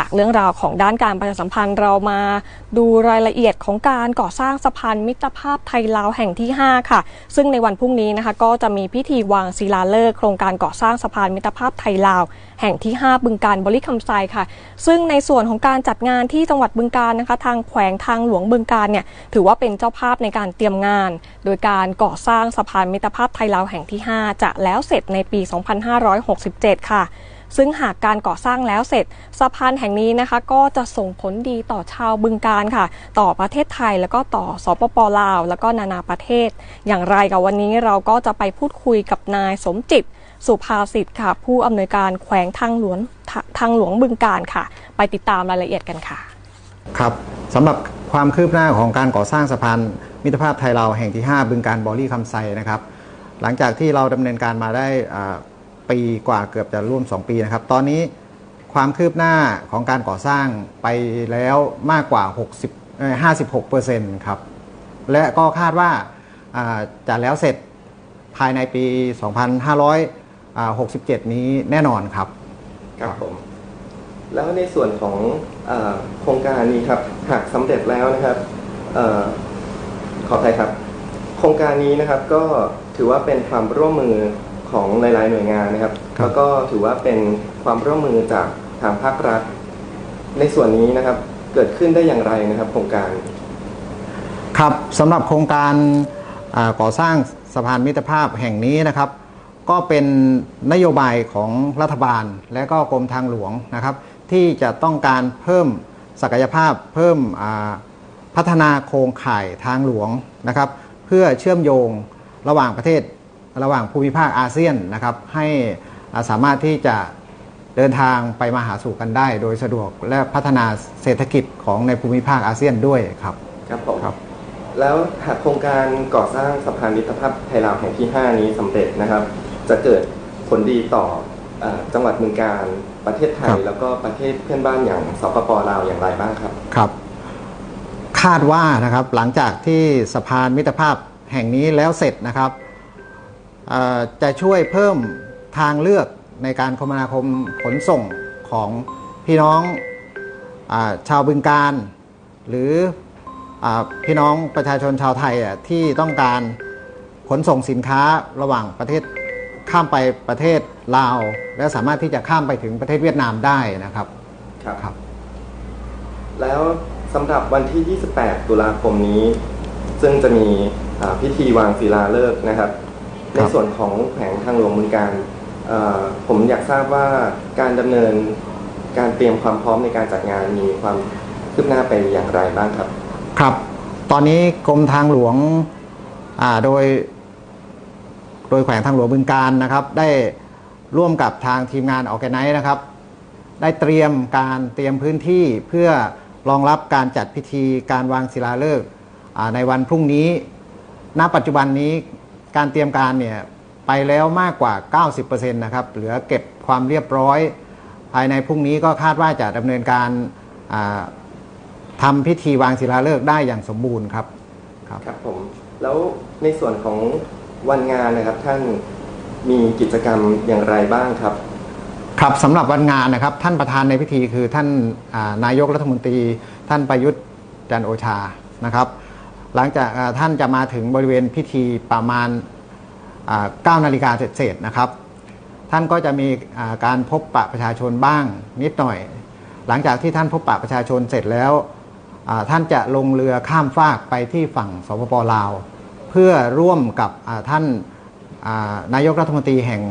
จากเรื่องราวของด้านการประชาสัมพันธ์เรามาดูรายละเอียดของการก่อสร้างสะพานมิตรภาพไทยลาวแห่งที่ 5 ค่ะ ซึ่งในวันพรุ่งนี้นะคะก็จะมีพิธีวางศิลาฤกษ์โครงการก่อสร้างสะพานมิตรภาพไทยลาว แห่งที่ 5 บึงการบริคำไซค่ะ ซึ่งในส่วนของการจัดงานที่จังหวัดบึงการนะคะ ทางแขวงทางหลวงบึงการเนี่ยถือว่าเป็นเจ้าภาพในการเตรียมงาน โดยการก่อสร้างสะพานมิตรภาพไทยลาวแห่งที่ 5 จะแล้วเสร็จในปี 2567 ค่ะ ซึ่งหากการก่อสร้างแล้วเสร็จสะพานแห่งนี้นะคะ ก็จะส่งผลดีต่อชาวบึงการค่ะ ต่อประเทศไทยแล้วก็ต่อสปปลาว แล้วก็นานาประเทศ อย่างไรกับวันนี้เราก็จะไปพูดคุยกับนายสมจิตสุภาสิทธิ์ค่ะ ผู้อำนวยการแขวงทางหลวงทาทางหลวงบึงการค่ะ ไปติดตามรายละเอียดกันค่ะ ครับสำหรับความคืบหน้าของการก่อสร้างสะพานมิตรภาพไทยลาวแห่งที่ 5 บึงการบอรี่คำไซนะครับ หลังจากที่เราดำเนินการมาได้อ่า ปีกว่าเกือบจะร่วม 2 ปีนะครับ ตอนนี้ความคืบหน้าของการก่อสร้างไปแล้วมากกว่า 60 56เปอร์เซ็นต์ครับ และก็คาดว่าจะแล้วเสร็จภายในปี 2567 นี้แน่นอนครับ ครับผม แล้วในส่วนของอโครงการนี้ครับ หากสำเร็จแล้วนะครับออขออภัยครับ โครงการนี้นะครับก็ถือว่าเป็นความร่วมมือ ของหลาย ๆ หน่วยงานนะครับ ครับ แล้วก็ถือว่าเป็นความร่วมมือจากทางภาครัฐ ในส่วนนี้นะครับเกิดขึ้นได้อย่างไรนะครับโครงการ ครับสำหรับโครงการอาก่อสร้างสะพานมิตรภาพแห่งนี้นะครับ ก็เป็นนโยบายของรัฐบาลและก็กรมทางหลวงนะครับ ที่จะต้องการเพิ่มศักยภาพเพิ่มอ่าพัฒนาโครงข่ายทางหลวงนะครับ เพื่อเชื่อมโยงระหว่างประเทศ ระหว่างภูมิภาคอาเซียนนะครับให้อ่าสามารถที่จะเดินทางไปมาหาสู่กันได้ โดยสะดวกและพัฒนาเศรษฐกิจของในภูมิภาคอาเซียนด้วยครับครับผมครับ แล้วหากโครงการก่อสร้างสะพานมิตรภาพไทยลาวแห่งที่ 5 นี้สำเร็จนะครับ จะเกิดผลดีต่อเออจังหวัดเมืองการประเทศไทครัยบแล้วก็ประเทศเพื่อนบ้านอย่างสปปลาวอย่างไรบ้างครับครับคาดว่านะครับหลังจากที่สะพานมิตรภาพแห่งนี้แล้วเสร็จนะครับเอ่อ จะช่วยเพิ่มทางเลือกในการคมนาคมขนส่งของพี่น้องอชาวบึงการ หรืออพี่น้องประชาชนชาวไทยที่ต้องการขนส่งสินค้าระหว่างประเทศข้ามไปประเทศลาว และสามารถที่จะข้ามไปถึงประเทศเวียดนามได้นะครับครับรบแล้วสำหรับวันที่ 28 ตุลาคมนี้ ซึ่งจะมีพิธีวางศิลาฤกษ์นะครับ ในส่วนของแขวงทางหลวงเมืองการเอ่อผมอยากทราบว่าการดำเนินการเตรียมความพร้อมในการจัดงานมีความคืบหน้าไปอย่างไรบ้างครับ ครับ ตอนนี้กรมทางหลวงอ่าโดย โดยแขวงทางหลวงบึงการนะครับ ได้ร่วมกับทางทีมงานออแกไนนะครับ ได้เตรียมการเตรียมพื้นที่เพื่อรองรับการจัดพิธีการวางศิลาฤกษ์อ่าในวันพรุ่งนี้ ณ ปัจจุบันนี้ การเตรียมการเนี่ยไปแล้วมากกว่า 90%นะครับ เหลือเก็บความเรียบร้อย ภายในพรุ่งนี้ก็คาดว่าจะดำเนินการอ่าทำพิธีวางศิลาฤกษ์ได้อย่างสมบูรณ์ครับครับครับผมแล้วในส่วนของวันงานนะครับท่านมีกิจกรรมอย่างไรบ้างครับ ครับสำหรับวันงานนะครับ ท่านประธานในพิธีคือท่านอ่านายกรัฐมนตรี ท่านประยุทธ์จันทร์โอชานะครับ หลังจากท่านจะมาถึงบริเวณพิธีประมาณอ่า9นาฬิกาเศษๆนะครับ ท่านก็จะมีการพบปะประชาชนบ้างนิดหน่อย หลังจากที่ท่านพบปะประชาชนเสร็จแล้ว ท่านจะลงเรือข้ามฟากไปที่ฝั่งสปปลาว เพื่อร่วมกับท่านนายกรัฐมนตรีแห่ง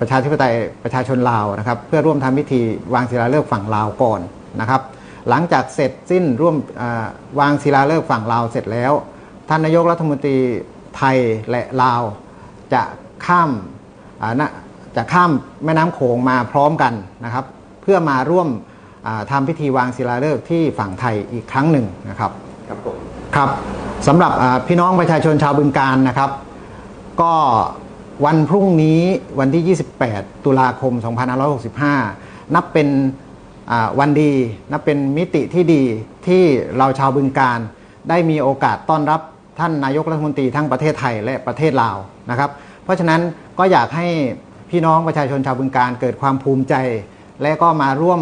ประชาธิปไตยประชาชนลาวนะครับ เพื่อร่วมทำพิธีวางศิลาฤกษ์ฝั่งลาวก่อนนะครับ หลังจากเสร็จสิ้นร่วมอ่าวางศิลาฤกษ์ฝั่งลาวเสร็จแล้ว ท่านนายกรัฐมนตรีไทยและลาวจะข้ามอ่านะจะข้ามแม่น้ำโขงมาพร้อมกันนะครับ เพื่อมาร่วมอ่าทำพิธีวางศิลาฤกษ์ที่ฝั่งไทยอีกครั้งหนึ่งนะครับครับผมครับสำหรับอ่าพี่น้องประชาชนชาวบึงการนะครับ ก็วันพรุ่งนี้วันที่ 28 ตุลาคม 2565 นับเป็นอ่า วันดีนับเป็นมิติที่ดีที่เราชาวบึงการ ได้มีโอกาสต้อนรับท่านนายกรัฐมนตรีทั้งประเทศไทยและประเทศลาวนะครับ เพราะฉะนั้นก็อยากให้พี่น้องประชาชนชาวบึงการเกิดความภูมิใจ และก็มาร่วม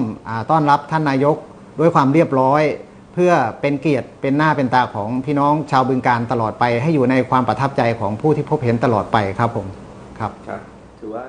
ต้อนรับท่านนายกด้วยความเรียบร้อย เพื่อเป็นเกียรติเป็นหน้าเป็นตาของพี่น้องชาวบึงการตลอดไป ให้อยู่ในความประทับใจของผู้ที่พบเห็นตลอดไปครับผมครับครับถือว่า